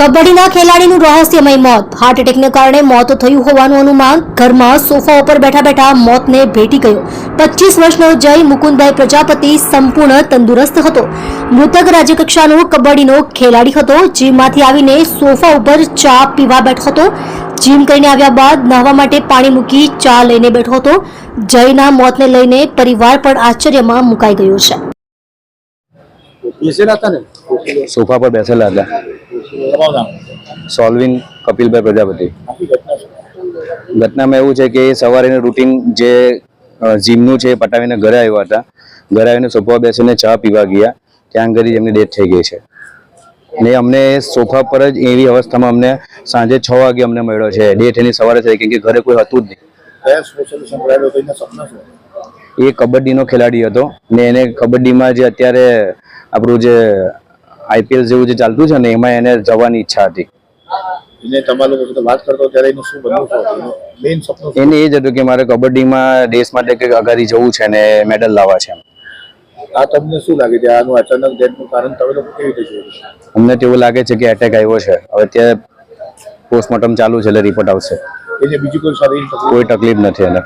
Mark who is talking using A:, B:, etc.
A: કબડ્ડીના ખેલાડીનું રહસ્યમય મોત. હાર્ટ એટેકને કારણે મોત થયું હોવાનું અનુમાન. ઘરમાં સોફા ઉપર બેઠા બેઠા મોતને ભેટી ગયો. પચીસ વર્ષનો જય મુકુંદભાઈ પ્રજાપતિ સંપૂર્ણ તંદુરસ્ત હતો. મૃતક રાજ્યકક્ષાનો કબડ્ડીનો ખેલાડી હતો. જીમમાંથી આવીને સોફા ઉપર ચા પીવા બેઠો હતો. જીમ કરીને આવ્યા બાદ નહાવા માટે પાણી મૂકી ચા લઈને બેઠો હતો. જયના મોતને લઈને પરિવાર પણ આશ્ચર્યમાં મુકાઈ ગયો છે.
B: સોફા પર બેસેલા હતા. સોલ્વિંગ કપિલભાઈ પ્રજાપતિ. ઘટનામાં એવું છે કે સવારે રૂટીન જે જીમનું છે એ પટાવીને ઘરે આવ્યા હતા. ઘરે આવીને સોફા બેસીને ચા પીવા ગયા. ત્યાં આગળ એમની ડેથ થઈ ગઈ છે. ને અમને સોફા પર જ એવી અવસ્થામાં અમને સાંજે છ વાગે અમને મળ્યો છે. ડેથ એની સવારે થઈ કેમ કે ઘરે કોઈ હતું જ નહીં. એ કબડ્ડીનો ખેલાડી હતો ને એને કબડ્ડીમાં જે અત્યારે આપણું જે આઈપીએલ જેવું જે ચાલતું છે ને એમાં એને જવાની ઈચ્છા હતી.
C: એને તમારા લોકો સાથે વાત કરતો ત્યારે એનું શું બનવું હતું મેઇન સપનું
B: એને એ જ હતું કે મારે કબડ્ડીમાં દેશ માટે કંઈક અગાડી જવું છે ને મેડલ લાવવા છે
C: આ તમને શું લાગે છે? આનું અચાનક ડેથનું કારણ તમે લોકો કેવી રીતે જોયું?
B: અમને તો એવું લાગે છે કે એટેક આવ્યો છે. હવે અત્યારે પોસ્ટમોર્ટમ ચાલુ છે એટલે રિપોર્ટ આવશે.
C: એને બીજી કોઈ સારી
B: કોઈ તકલીફ નથી એને.